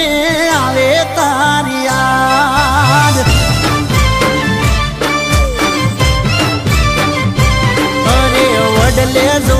મને આવે તારી યાદ. અરે વડલે જો